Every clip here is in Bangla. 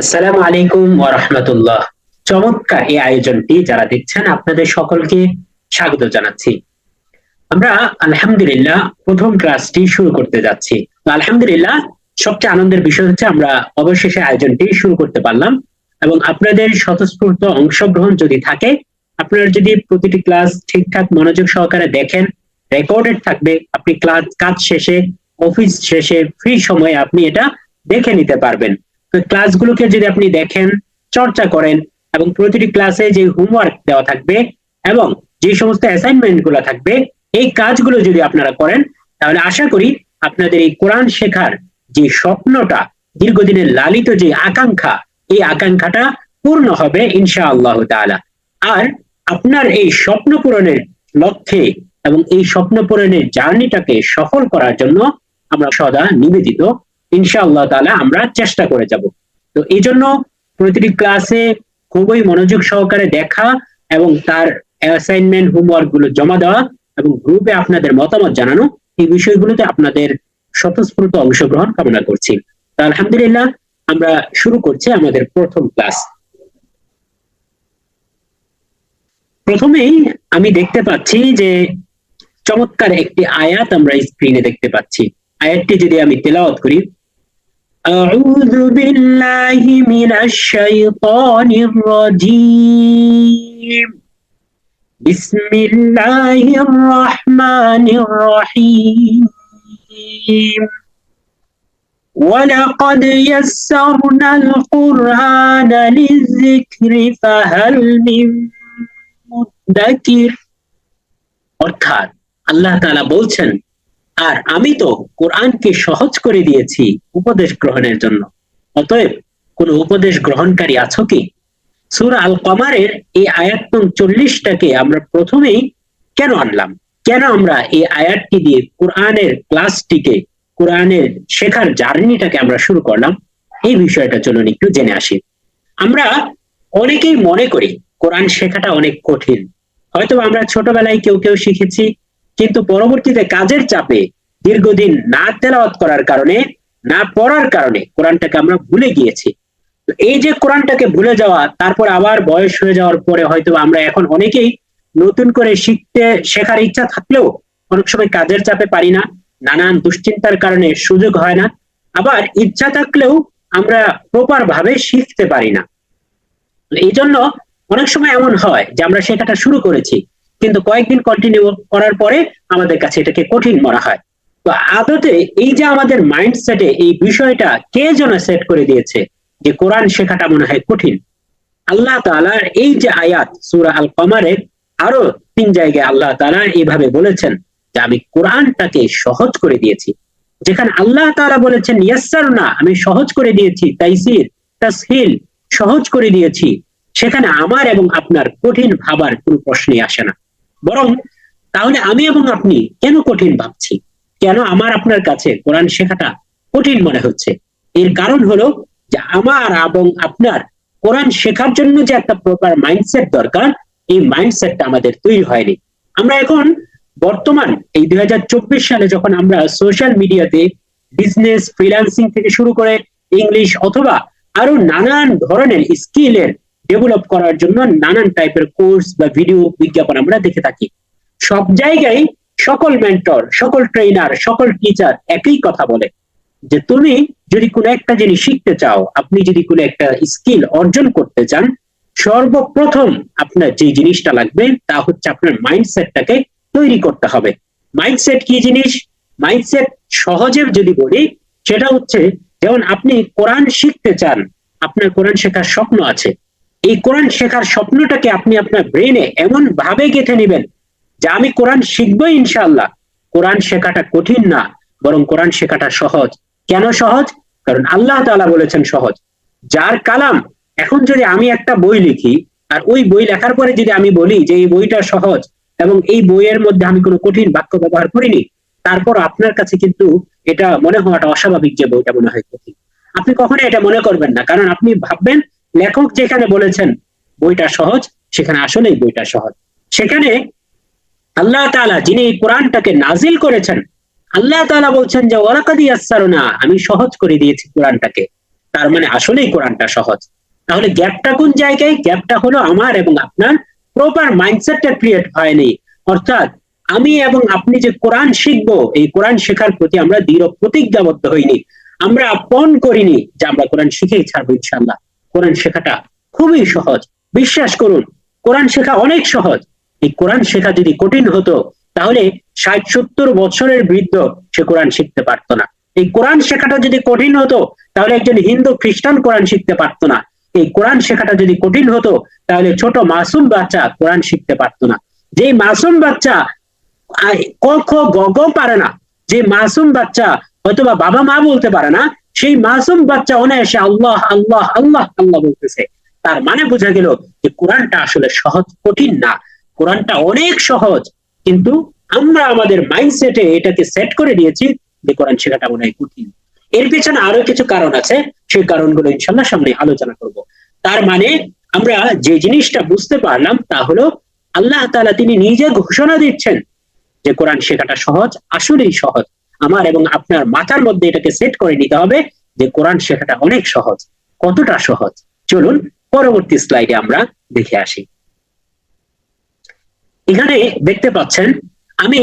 আসসালামু আলাইকুম ওয়া রাহমাতুল্লাহ। চমৎকার এই আয়োজনটি যারা দেখছেন, আপনাদের সকলকে স্বাগত জানাচ্ছি। আমরা আলহামদুলিল্লাহ প্রথম ক্লাসটি শুরু করতে যাচ্ছি। আলহামদুলিল্লাহ সবচেয়ে আনন্দের বিষয় হচ্ছে আমরা অবশেষে আয়োজনটি শুরু করতে পারলাম এবং আপনাদের স্বতঃস্ফূর্ত অংশগ্রহণ যদি থাকে, আপনারা যদি প্রতিটি ক্লাস ঠিকঠাক মনোযোগ সহকারে দেখেন, রেকর্ডেড থাকবে, আপনি ক্লাস কাজ শেষে, অফিস শেষে, ফ্রি সময়ে আপনি এটা দেখে নিতে পারবেন। ক্লাসগুলোকে যদি আপনি দেখেন, চর্চা করেন এবং প্রতিটি ক্লাসে যে হোমওয়ার্ক দেওয়া থাকবে এবং যে সমস্ত অ্যাসাইনমেন্টগুলো থাকবে, এই কাজগুলো যদি আপনারা করেন, তাহলে আশা করি আপনাদের এই কোরআন শেখার যে স্বপ্নটা, দীর্ঘদিনের লালিত যে আকাঙ্ক্ষা, এই আকাঙ্ক্ষাটা পূর্ণ হবে ইনশা আল্লাহ তাআলা। আর আপনার এই স্বপ্ন পূরণের লক্ষ্যে এবং এই স্বপ্ন পূরণের জার্নিটাকে সফল করার জন্য আমরা সদা নিবেদিত। ইনশাআল্লাহ তাআলা আমরা চেষ্টা করে যাব। তো এই জন্য প্রতিটি ক্লাসে খুবই মনোযোগ সহকারে দেখা এবং তার অ্যাসাইনমেন্ট হোমওয়ার্কগুলো জমা দেওয়া এবং গ্রুপে আপনাদের মতামত জানানো এই বিষয়গুলোতে আপনাদের স্বতঃস্ফূর্ত অংশগ্রহণ কামনা করছি। তো আলহামদুলিল্লাহ আমরা শুরু করছি আমাদের প্রথম ক্লাস প্রথমেই আমি দেখতে পাচ্ছি যে চমৎকার একটি আয়াত আমরা স্ক্রিনে দেখতে পাচ্ছি। আয়াতটি যদি আমি তেলাওয়াত করি أعوذ بالله من الشيطان الرجيم بسم الله الرحمن الرحيم ولقد يسرنا القرآن للذكر فهل من مدكر অর্থাৎ আল্লাহ তাআলা বলছেন আর আমি তো কোরআনকে সহজ করে দিয়েছি উপদেশ গ্রহণের জন্য। অতএব কোন উপদেশ গ্রহণকারী আছো কি? সুরা আল কমারের এই আয়াত চল্লিশটাকে আমরা প্রথমেই কেন আনলাম? কেন আমরা এই আয়াতটি দিয়ে কোরআনের ক্লাসটিকে, কোরআনের শেখার জার্নিটাকে আমরা শুরু করলাম? এই বিষয়টা চলুন একটু জেনে আসি। আমরা অনেকেই মনে করি কোরআন শেখাটা অনেক কঠিন। হয়তো আমরা ছোটবেলায় কেউ কেউ শিখেছি, কিন্তু পরবর্তীতে কাজের চাপে দীর্ঘদিন না তেলাওয়াত করার কারণে, না পড়ার কারণে কোরআনটাকে আমরা ভুলে গিয়েছি। এই যে কোরআনটাকে ভুলে যাওয়া, তারপর আবার বয়স হয়ে যাওয়ার পরে হয়তো আমরা এখন অনেকেই নতুন করে শিখতে, শেখার ইচ্ছা থাকলেও অনেক সময় কাজের চাপে পারি না, নানান দুশ্চিন্তার কারণে সুযোগ হয় না, আবার ইচ্ছা থাকলেও আমরা প্রপার ভাবে শিখতে পারি না। এই জন্য অনেক সময় এমন হয় যে আমরা শেখাটা শুরু করেছি, কিন্তু কয়েকদিন কন্টিনিউ করার পরে আমাদের কাছে এটাকে কঠিন মনে হয়। তো আদতে এই যে আমাদের মাইন্ডসেটে এই বিষয়টা কে যেন সেট করে দিয়েছে, যে কোরআন শেখাটা মনে হয় কঠিন। আল্লাহ তালার এই যে আয়াত সুরা আল কমারের আরও তিন জায়গায় আল্লাহ তালা এইভাবে বলেছেন যে আমি কোরআনটাকে সহজ করে দিয়েছি। যেখানে আল্লাহ তালা বলেছেন ইয়াসার না আমি সহজ করে দিয়েছি, তাইসির, তাসহিল সহজ করে দিয়েছি। সেখানে আমার এবং আপনার কঠিন ভাবার কোনো প্রশ্নই আসে না। বরং তাহলে আমি এবং আপনি কেন কঠিন ভাবছি? কেন আমার আপনার কাছে কোরআন শেখাটা কঠিন মনে হচ্ছে? এর কারণ হলো যে আমার এবং আপনার কোরআন শেখার জন্য যে একটা প্রপার মাইন্ডসেট দরকার, এই মাইন্ডসেটটা আমাদের তৈরি হয়নি। আমরা এখন বর্তমান এই দুই সালে যখন আমরা সোশ্যাল মিডিয়াতে বিজনেস ফ্রিল্যান্সিং থেকে শুরু করে ইংলিশ অথবা আরও নানান ধরনের স্কিলের ডেভেলপ করার জন্য নানান টাইপের কোর্স বা ভিডিও বিজ্ঞাপন আমরা দেখে থাকি। সব জায়গায় সকল মেন্টর সকল ট্রেনার সকল টিচার একই কথা বলে যে তুমি যদি কোনো একটা জিনিস শিখতে চাও, আপনি যদি কোনো একটা স্কিল অর্জন করতে চান, সর্বপ্রথম আপনার যে জিনিসটা লাগবে তা হচ্ছে আপনার মাইন্ডসেটটাকে তৈরি করতে হবে। মাইন্ডসেট কি জিনিস? মাইন্ডসেট সহজে যদি বলি, সেটা হচ্ছে যেমন আপনি কোরআন শিখতে চান, আপনার কোরআন শেখার স্বপ্ন আছে। এই কোরআন শেখার স্বপ্নটাকে আপনি আপনার ব্রেনে এমন ভাবে গেঁথে নেবেন যে আমি কোরআন শিখব ইনশাল্লাহ কোরআন শেখাটা কঠিন না, বরং কোরআন শেখাটা সহজ। কেন সহজ? কারণ আল্লাহ তালা বলেছেন সহজ। যার কালাম, এখন যদি আমি একটা বই লিখি, আর ওই বই লেখার পরে যদি আমি বলি যে এই বইটা সহজ, এবং এই বইয়ের মধ্যে আমি কোনো কঠিন বাক্য ব্যবহার করিনি, তারপর আপনার কাছে কিন্তু এটা মনে হওয়াটা অস্বাভাবিক যে বইটা মনে হয় কঠিন। আপনি কখনো এটা মনে করবেন না, কারণ আপনি ভাববেন, লেখক যেখানে বলেছেন বইটা সহজ, সেখানে আসলেই বইটা সহজ। সেখানে আল্লাহ তালা যিনি এই কোরআনটাকে নাজিল করেছেন, আল্লাহ তালা বলছেন যে ওরাকাদি না আমি সহজ করে দিয়েছি কোরআনটাকে। তার মানে আসলেই কোরআনটা সহজ। তাহলে গ্যাপটা কোন জায়গায়? গ্যাপটা হলো আমার এবং আপনার প্রপার মাইন্ডসেটটা ক্রিয়েট হয়নি। অর্থাৎ আমি এবং আপনি যে কোরআন শিখব, এই কোরআন শেখার প্রতি আমরা দৃঢ় প্রতিজ্ঞাবদ্ধ হইনি। আমরা পণ করিনি যে আমরা কোরআন শিখেই ছাড়বো ইনশাল্লাহ কোরআন শেখাটা খুবই সহজ। বিশ্বাস করুন, কোরআন শেখা অনেক সহজ। এই কোরআন শেখা যদি কঠিন হতো, তাহলে ষাট সত্তর বছরের বৃদ্ধ সে কোরআন শিখতে পারতো না। এই কোরআন শেখাটা যদি কঠিন হতো, তাহলে একজন হিন্দু খ্রিস্টান কোরআন শিখতে পারতো না। এই কোরআন শেখাটা যদি কঠিন হতো, তাহলে ছোট মাসুম বাচ্চা কোরআন শিখতে পারতো না। যে মাসুম বাচ্চা ক, খ গ পারে না, যে মাসুম বাচ্চা হয়তোবা বাবা মা বলতে পারে না, সেই মাসুম বাচ্চা অনায়াসে আল্লাহ আল্লাহ আল্লাহ আল্লাহ বলতেছে। তার মানে বোঝা গেল যে কোরআনটা আসলে সহজ, কঠিন না। কোরআনটা অনেক সহজ, কিন্তু আমরা আমাদের মাইন্ডসেটে এটাকে সেট করে দিয়েছি যে কোরআন শেখাটা মনে হয় কঠিন। এর পেছনে আরও কিছু কারণ আছে, সেই কারণগুলো ইনশাল্লাহ সামনে আলোচনা করব। তার মানে আমরা যে জিনিসটা বুঝতে পারলাম তা হলো, আল্লাহ তালা তিনি নিজে ঘোষণা দিচ্ছেন যে কোরআন শেখাটা সহজ, আসলেই সহজ। আমার এবং আপনার মাথার মধ্যে এটাকে সেট করে নিতে হবে যে কোরআন শেখাটা অনেক সহজ। কতটা সহজ? চলুন পরবর্তী স্লাইডে আমরা দেখে আসি। এখানে দেখতে পাচ্ছেন, আমি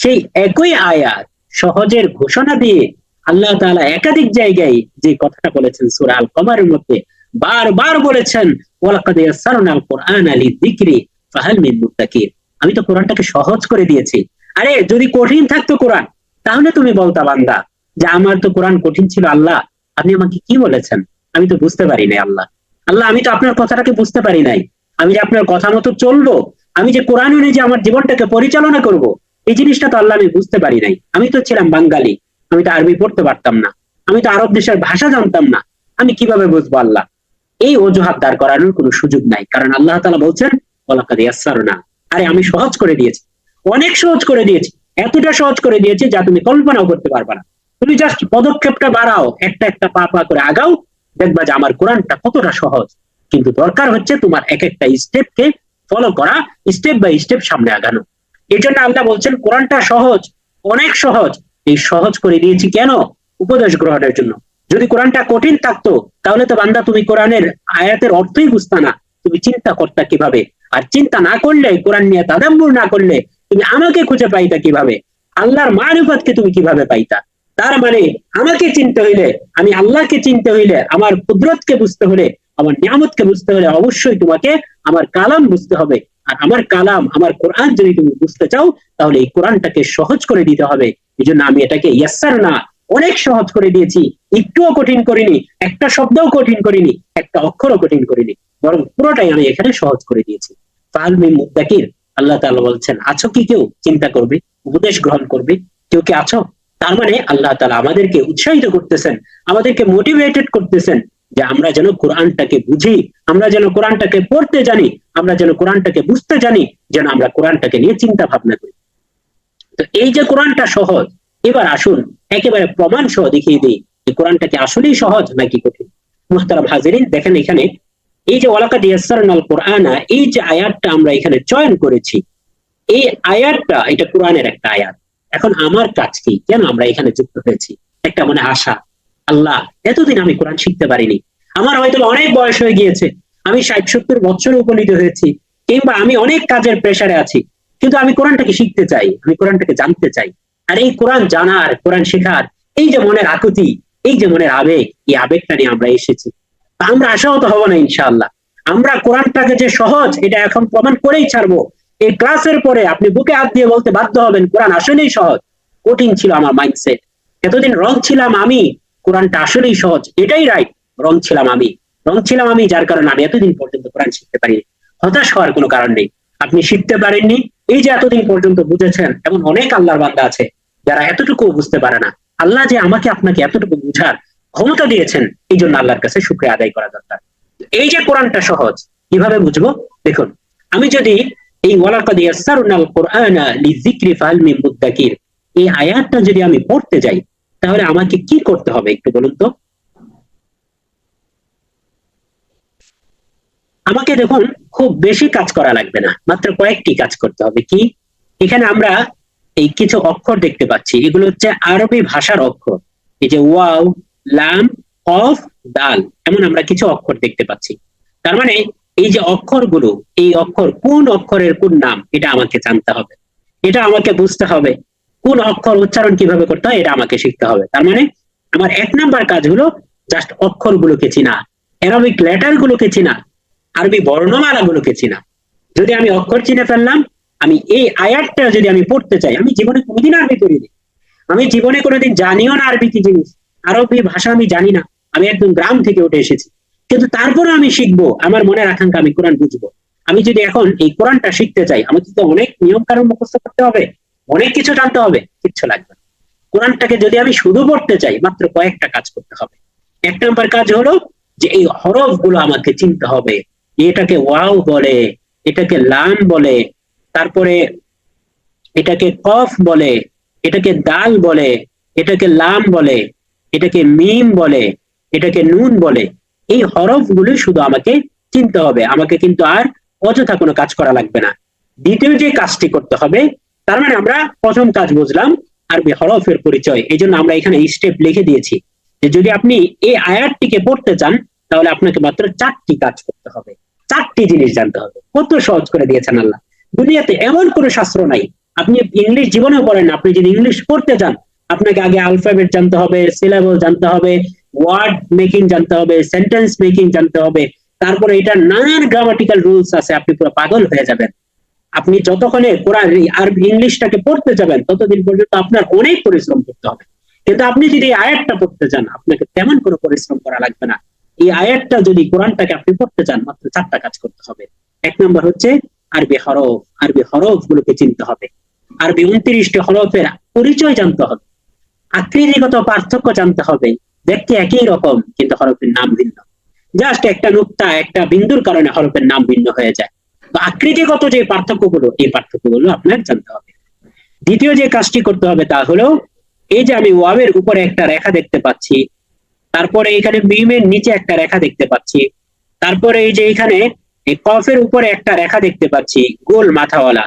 সেই একই আয়াত সহজের ঘোষণা দিয়ে আল্লাহ তাআলা একাধিক জায়গায় যে কথাটা বলেছেন সূরা আল কমারের মধ্যে বারবার বলেছেন আমি তো কোরআনটাকে সহজ করে দিয়েছি। আরে, যদি কঠিন থাকতো কোরআন, তাহলে তুমি বলতা বান্দা যে আমার তো কোরআন কঠিন ছিল আল্লাহ, আপনি আমাকে কি বলেছেন? আমি তো বুঝতে পারি নাই আল্লাহ। আল্লাহ, আমি তো আপনার কথাটাকে বুঝতে পারি নাই। আমি যে আপনার কথা মতো চলবো আমি যে কোরআন অনুযায়ী আমার জীবনটাকে পরিচালনা করব, এই জিনিসটা তো আল্লাহ আমি বুঝতে পারি নাই। আমি তো ছিলাম বাঙালি, আমি তো আরবি পড়তে পারতাম না, আমি তো আরব দেশের ভাষা জানতাম না, আমি কীভাবে বুঝব আল্লাহ? এই অজুহাত দাঁড় করানোর কোনো সুযোগ নাই, কারণ আল্লাহ তালা বলছেন না আরে আমি সহজ করে দিয়েছি, অনেক সহজ করে দিয়েছি, এতটা সহজ করে দিয়েছি যা তুমি কল্পনাও করতে পারবে না। তুমি জাস্ট পদক্ষেপটা বাড়াও, একটা একটা পা পা করে আগাও, দেখবা যে আমার কোরআনটা কতটা সহজ। কিন্তু দরকার হচ্ছে তোমার এক একটা স্টেপকে ফলো করা স্টেপ বাই স্টেপ সামনে আগানো। এই জন্য আল্লাহ বলছেন, কোরআনটা সহজ, অনেক সহজ। এই সহজ করে দিয়েছি কেন? উপদেশ গ্রহণের জন্য। যদি কোরআনটা কঠিন থাকতো, তাহলে তো বান্দা তুমি কোরআনের আয়াতের অর্থই বুঝতা না। তুমি চিন্তা করতা কীভাবে? আর চিন্তা না করলে, কোরআন নিয়ে তাদাম্বুর না করলে, তুমি আমাকে খুঁজে পাইতা কীভাবে? আল্লাহর মারিফতকে তুমি কীভাবে পাইতা? তার মানে আমাকে চিনতে হইলে, আমি আল্লাহকে চিনতে হইলে, আমার কুদরতকে বুঝতে হলে আমার নিয়ামতকে বুঝতে হলে অবশ্যই তোমাকে আমার কালাম বুঝতে হবে। আর আমার কালাম, আমার কোরআন যদি তুমি বুঝতে চাও, তাহলে এই কোরআনটাকে সহজ করে দিতে হবে। এই জন্য আমি এটাকে ইয়াসার না অনেক সহজ করে দিয়েছি। একটুও কঠিন করিনি, একটা শব্দও কঠিন করিনি, একটা অক্ষরও কঠিন করিনি। বরং পুরোটাই আমি এখানে সহজ করে দিয়েছি। ফালমি মুদাকির, আল্লাহ তাআলা বলছেন, আছো কি কেউ? চিন্তা করবে, উপদেশ গ্রহণ করবে? কেউ কি আছো? তার মানে আল্লাহ তালা আমাদেরকে উৎসাহিত করতেছেন, আমাদেরকে মোটিভেটেড করতেছেন। যে আমরা যেন কোরআনটাকে বুঝি, আমরা যেন কোরআনটাকে পড়তে জানি, আমরা যেন কোরআনটাকে বুঝতে জানি, যেন আমরা কোরআনটাকে নিয়ে চিন্তা ভাবনা করি। তো এই যে কোরআনটা সহজ, এবার আসুন, একেবারে প্রমাণ সহ দেখিয়ে দিই যে কোরআনটাকে আসলেই সহজ নাকি কঠিন। মুহতারাম হাজিরিন, দেখেন এখানে, এই যে ওয়ালাকাদ ইয়াসসারনাল কোরআনা, এই যে আয়াতটা আমরা এখানে চয়ন করেছি, এই আয়াতটা, এটা কোরআনের একটা আয়াত। এখন আমার কাজ কি? কেন আমরা এখানে যুক্ত হয়েছি? একটা মানে আশা আল্লাহ, এতদিন আমি কোরআন শিখতে পারিনি। আমার হয়তো অনেক বয়স হয়ে গিয়েছে, আমি ষাট সত্তর বছরে উপনীত হয়েছি, কিংবা আমি অনেক কাজের প্রেশারে আছি, কিন্তু আমি কোরআনটাকে শিখতে চাই, আমি কোরআনটাকে জানতে চাই। আর এই কোরআন জানার, কোরআন শেখার, এই যে মনের আকুতি, এই যে মনের আবেগ, এই আবেগটা নিয়ে আমরা এসেছি। আমরা আশাহত হব না, ইনশাআল্লাহ। আমরা কোরআনটাকে যে সহজ, এটা এখন প্রমাণ করেই ছাড়বো। এই ক্লাসের পরে আপনি বুকে হাত দিয়ে বলতে বাধ্য হবেন, কোরআন আসলেই সহজ। কঠিন ছিল আমার মাইন্ডসেট এতদিন রং ছিলাম আমি কোরআনটা আসলেই সহজ, এটাই রাইট রং ছিলাম আমি, রং ছিলাম আমি যার কারণে আমি এতদিন পর্যন্ত কোরআন শিখতে পারিনি। হতাশ হওয়ার কোনো কারণ নেই, আপনি শিখতে পারেননি। এই যে এতদিন পর্যন্ত বুঝেছেন, এমন অনেক আল্লাহর বান্দা আছে যারা এতটুকু বুঝতে পারে না। আল্লাহ যে আমাকে আপনাকে এতটুকু বুঝার ক্ষমতা দিয়েছেন, এই জন্য আল্লাহর কাছে শুক্রিয়া আদায় করা দরকার। এই যে কোরআনটা সহজ, কীভাবে বুঝব? দেখুন, আমি যদি এই ওয়ালাকাদ এই আয়াতটা যদি আমি পড়তে যাই তাহলে আমাকে কি করতে হবে একটু বলুন তো? আমাকে দেখুন, খুব বেশি কাজ করা লাগবে না, মাত্র কয়েকটি কাজ করতে হবে। কি? এখানে আমরা এই কিছু অক্ষর দেখতে পাচ্ছি, এগুলো হচ্ছে আরবি ভাষার অক্ষর। এই যে ওয়াও, লাম অফ দাল, এমন আমরা কিছু অক্ষর দেখতে পাচ্ছি। তার মানে এই যে অক্ষরগুলো, এই অক্ষর, কোন অক্ষরের কোন নাম, এটা আমাকে জানতে হবে। এটা আমাকে বুঝতে হবে। কোন অক্ষর উচ্চারণ কীভাবে করতে হয়, এটা আমাকে শিখতে হবে। তার মানে আমার এক নাম্বার কাজ হলো জাস্ট অক্ষরগুলোকে চিনা অ্যারাবিক লেটার গুলোকে চিনা, আরবি বর্ণমালা গুলোকে চিনা। যদি আমি অক্ষর চিনে ফেললাম, আমি এই আয়াতটা যদি আমি পড়তে চাই, আমি জীবনে কোনোদিন আরবি করিনি আমি জীবনে কোনোদিন জানিও না আরবি কি জিনিস। আরবি ভাষা আমি জানি না। আমি একদম গ্রাম থেকে উঠে এসেছি। কিন্তু তারপরে আমি শিখব, আমার মনের আকাঙ্ক্ষা আমি কোরআন বুঝব। আমি যদি এখন এই কোরআনটা শিখতে চাই, আমাকে তো অনেক নিয়ম কারণ মুখস্থ করতে হবে। অনেক কিছু জানতে হবে, কিচ্ছু লাগবে না। কোরআনটাকে যদি আমি শুধু পড়তে চাই, মাত্র কয়েকটা কাজ করতে হবে। এক নম্বর কাজ হলো যে এই হরফগুলো আমাকে চিনতে হবে। এটাকে ওয়াও বলে, এটাকে লাম বলে, তারপরে এটাকে কফ বলে, এটাকে দাল বলে, এটাকে লাম বলে, এটাকে মিম বলে, এটাকে নুন বলে, এই হরফ গুলি শুধু আমাকে চিনতে হবে। আমাকে কিন্তু আর অযথা কোনো কাজ করা লাগবে না। দ্বিতীয় যে কাজটি করতে হবে তার মানে আমরা প্রথম কাজ বুঝলাম আরবি হরফের পরিচয় এই জন্য আমরা এখানে স্টেপ লিখে দিয়েছি। যে যদি আপনি এই আয়াতটিকে পড়তে চান, তাহলে আপনাকে মাত্র চারটি কাজ করতে হবে। চারটি জিনিস জানতে হবে। কত সহজ করে দিয়েছেন আল্লাহ। দুনিয়াতে এমন কোনো শাস্ত্র নাই। আপনি ইংলিশ জীবনেও পড়েন, আপনি যদি ইংলিশ পড়তে চান, আপনাকে আগে আলফাবেট জানতে হবে সিলেবল জানতে হবে ওয়ার্ড মেকিং জানতে হবে সেন্টেন্স মেকিং জানতে হবে। তারপরে এটা নানান গ্রামাটিক্যাল রুলস আছে, আপনি পুরো পাগল হয়ে যাবেন। আপনি যতক্ষণে কোরআন আর ইংলিশটাকে পড়তে যাবেন, ততদিন পর্যন্ত আপনার অনেক পরিশ্রম করতে হবে। কিন্তু আপনি যদি আয়াতটা পড়তে চান আপনাকে তেমন কোনো পরিশ্রম করা লাগবে না। এই আয়াতটা যদি কোরআনটাকে আপনি পড়তে চান মাত্র চারটা কাজ করতে হবে। এক নম্বর হচ্ছে আরবি হরফ। আরবি হরফ গুলোকে চিনতে হবে। আরবি উনত্রিশটি হরফের পরিচয় জানতে হবে। আকৃতিগত পার্থক্য জানতে হবে। দেখতে একই রকম, কিন্তু হরফের নাম ভিন্ন। জাস্ট একটা নুক্তা, একটা বিন্দুর কারণে হরফের নাম ভিন্ন হয়ে যায়। আকৃতিগত যে পার্থক্যগুলো, এই পার্থক্যগুলো আপনার জানতে হবে। দ্বিতীয় যে কাজটি করতে হবে তা হলো, এই যে আমি ওয়াবের উপরে একটা রেখা দেখতে পাচ্ছি, তারপরে এখানে মিমের নিচে একটা রেখা দেখতে পাচ্ছি, তারপরে এই যে এখানে কফের উপরে একটা রেখা দেখতে পাচ্ছি, গোল মাথাওয়ালা।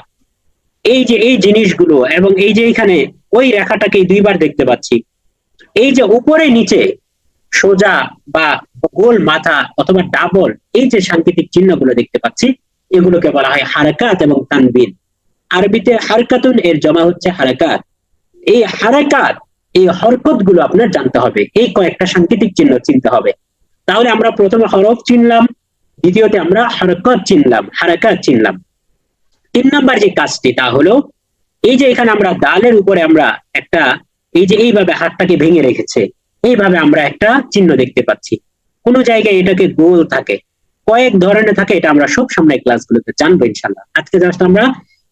এই যে, এই জিনিসগুলো এবং এই যে এখানে ওই রেখাটাকে দুইবার দেখতে পাচ্ছি। এই যে উপরে নিচে সোজা বা গোল মাথা অথবা ডাবল, এই যে সাংকেতিক চিহ্নগুলো দেখতে পাচ্ছি এগুলোকে বলা হয় হারকাত এবং তানবিন আরবিতে হারকাতুন, এর জমা হচ্ছে হারকাত। এই হারাকাত, এই হরকতগুলো আপনার জানতে হবে। এই কয়েকটা সাংকেতিক চিহ্ন চিনতে হবে। তাহলে আমরা প্রথমে হরফ চিনলাম, দ্বিতীয়তে আমরা হরকত চিনলাম, হারাকাত চিনলাম। তিন নাম্বার যে কাজটি, তা হলো এই যে এখানে আমরা দালের উপরে আমরা একটা, এই যে এইভাবে হাতটাকে ভেঙে রেখেছে, এইভাবে আমরা একটা চিহ্ন দেখতে পাচ্ছি। কোনো জায়গায় এটাকে গোল থাকে কয়েক ধরনের থাকে, এটা আমরা সব সামনে ক্লাসগুলোতে জানব ইনশাল্লাহ আজকে জাস্ট আমরা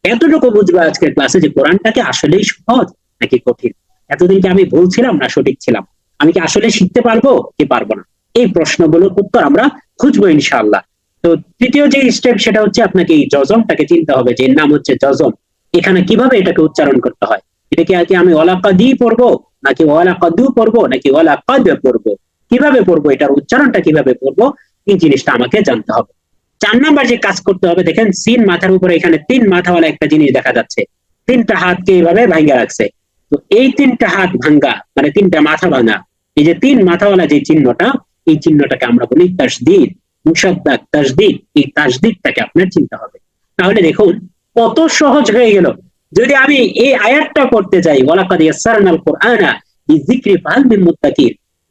এতটুকু বুঝব আজকের ক্লাসে যে কোরআনটাকে আসলেই সহজ নাকি কঠিন? এতদিন কি আমি ভুল ছিলাম না সঠিক ছিলাম? আমি কি আসলে শিখতে পারব কি পারব না? এই প্রশ্নগুলোর উত্তর আমরা খুঁজবো ইনশাআল্লাহ। তো তৃতীয় যে স্টেপ সেটা হচ্ছে আপনাকে এই জজমটাকে চিনতে হবে, যে নাম হচ্ছে জজম এখানে কীভাবে এটাকে উচ্চারণ করতে হয়? এটা কি আগে আমি ওলা কাদি পড়ব, নাকি ওলা কাদু পড়ব, নাকি ওলা কাদ পড়ব? কীভাবে পড়ব? এটার উচ্চারণটা কীভাবে পড়ব? এই জিনিসটা আমাকে জানতে হবে। চার নাম্বার যে কাজ করতে হবে, দেখেন, সিন মাথার উপরে এখানে তিন মাথাওয়ালা একটা জিনিস দেখা যাচ্ছে। তিনটা হাতকে এইভাবে রাখছে। তো এই তিনটা হাত ভাঙ্গা মানে তিনটা মাথা এই যে তিন মাথাওয়ালা যে চিহ্নটা, এই চিহ্নটাকে আমরা বলি মুসাদ্দাক এই আপনার চিনতে হবে। তাহলে দেখুন, কত সহজ হয়ে গেল। যদি আমি এই আয়াতটা পড়তে যাই, ওয়ালাকাদ ইয়াসসারনাল কুরআনা বিযিকরি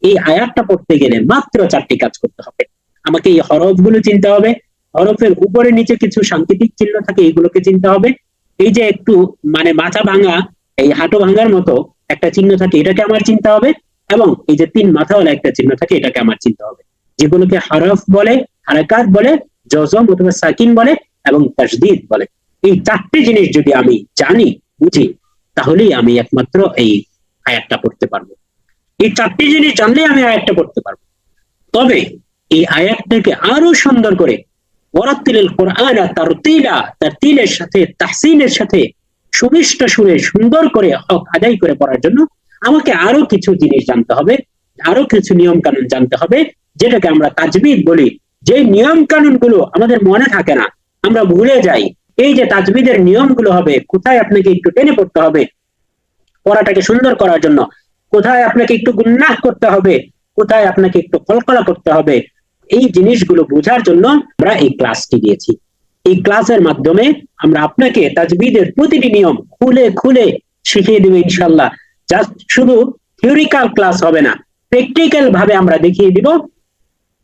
এই আয়াতটা পড়তে গেলে মাত্র চারটি কাজ করতে হবে। আমাকে এই হরফগুলো চিনতে হবে। হরফের উপরে নিচে কিছু সাংকেতিক চিহ্ন থাকে, এগুলোকে চিনতে হবে। এই যে একটু মানে মাথা ভাঙা, এই হাঁটু ভাঙার মতো একটা চিহ্ন থাকে, এটাকে আমার চিনতে হবে। এবং এই যে তিন মাথাওয়ালা একটা চিহ্ন থাকে, এটাকে আমার চিনতে হবে। যেগুলোকে হরফ বলে, হারাকাত বলে, জজম অথবা সাকিন বলে এবং তাসদিদ বলে। এই চারটি জিনিস যদি আমি জানি, বুঝি, তাহলেই আমি একমাত্র এই আয়াতটা পড়তে পারব। এই চারটি জিনিস জানলেই আমি আয়াতটা পড়তে পারব। তবে এই আয়াতটাকে আরও সুন্দর করে তার তিলা তার তিলের সাথে তাহসিনের সাথে সুমিষ্ট সুরে সুন্দর করে হক আদায় করে পড়ার জন্য আমাকে আরও কিছু জিনিস জানতে হবে, আরও কিছু নিয়ম কানুন জানতে হবে, যেটাকে আমরা তাজবিদ বলি। যে নিয়ম কানুনগুলো আমাদের মনে থাকে না, আমরা ভুলে যাই। এই যে তাজবিদের নিয়মগুলো হবে, কোথায় আপনাকে একটু টেনে পড়তে হবে পড়াটাকে সুন্দর করার জন্য? কোথায় আপনাকে একটু গুন্নাহ করতে হবে? কোথায় আপনাকে একটু কলকলা করতে হবে? এই জিনিসগুলো বোঝার জন্য আমরা এই ক্লাসটি দিয়েছি। এই ক্লাসের মাধ্যমে আমরা আপনাকে তাজবিদের প্রতিটি নিয়ম খুলে খুলে শিখিয়ে দেবো ইনশাল্লাহ জাস্ট শুধু থিওরিক্যাল ক্লাস হবে না প্র্যাকটিক্যাল ভাবে আমরা দেখিয়ে দিব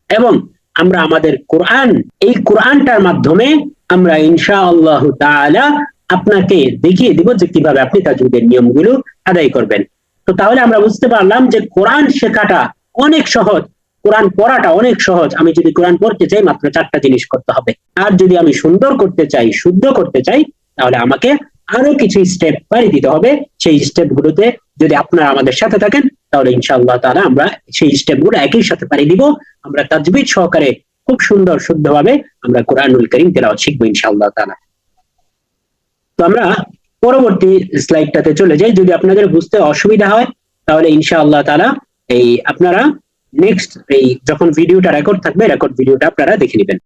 এবং আমরা আমাদের কোরআন, এই কোরআনটার মাধ্যমে আমরা ইনশা আল্লাহ আপনাকে দেখিয়ে দিব যে কীভাবে আপনি তাজবিদের নিয়মগুলো আদায় করবেন। তো তাহলে আমরা বুঝতে পারলাম যে কোরআন শেখাটা অনেক সহজ। কোরআন পড়াটা অনেক সহজ। আমি যদি কোরআন পড়তে চাই, মাত্র চারটা জিনিস করতে হবে। আর যদি আমি সুন্দর করতে চাই, শুদ্ধ করতে চাই, তাহলে আমাকে আরও কিছু স্টেপ পাড়ি দিতে হবে। সেই স্টেপ গুলোতে যদি আপনারা আমাদের সাথে থাকেন, তাহলে ইনশাআল্লাহ তাআলা আমরা সেই স্টেপগুলো একই সাথে পাড়ি দিব। আমরা তাজবিদ সহকারে খুব সুন্দর, শুদ্ধভাবে আমরা কোরআনুল করিম তেলাওয়াত শিখব ইনশাআল্লাহ তাআলা। তো আমরা পরবর্তী স্লাইডটাতে চলে যাই। যদি আপনাদের বুঝতে অসুবিধা হয়, তাহলে ইনশাআল্লাহ তাআলা এই আপনারা নেক্সট এই যখন ভিডিওটা রেকর্ড থাকবে রেকর্ড ভিডিওটা আপনারা দেখে নেবেন।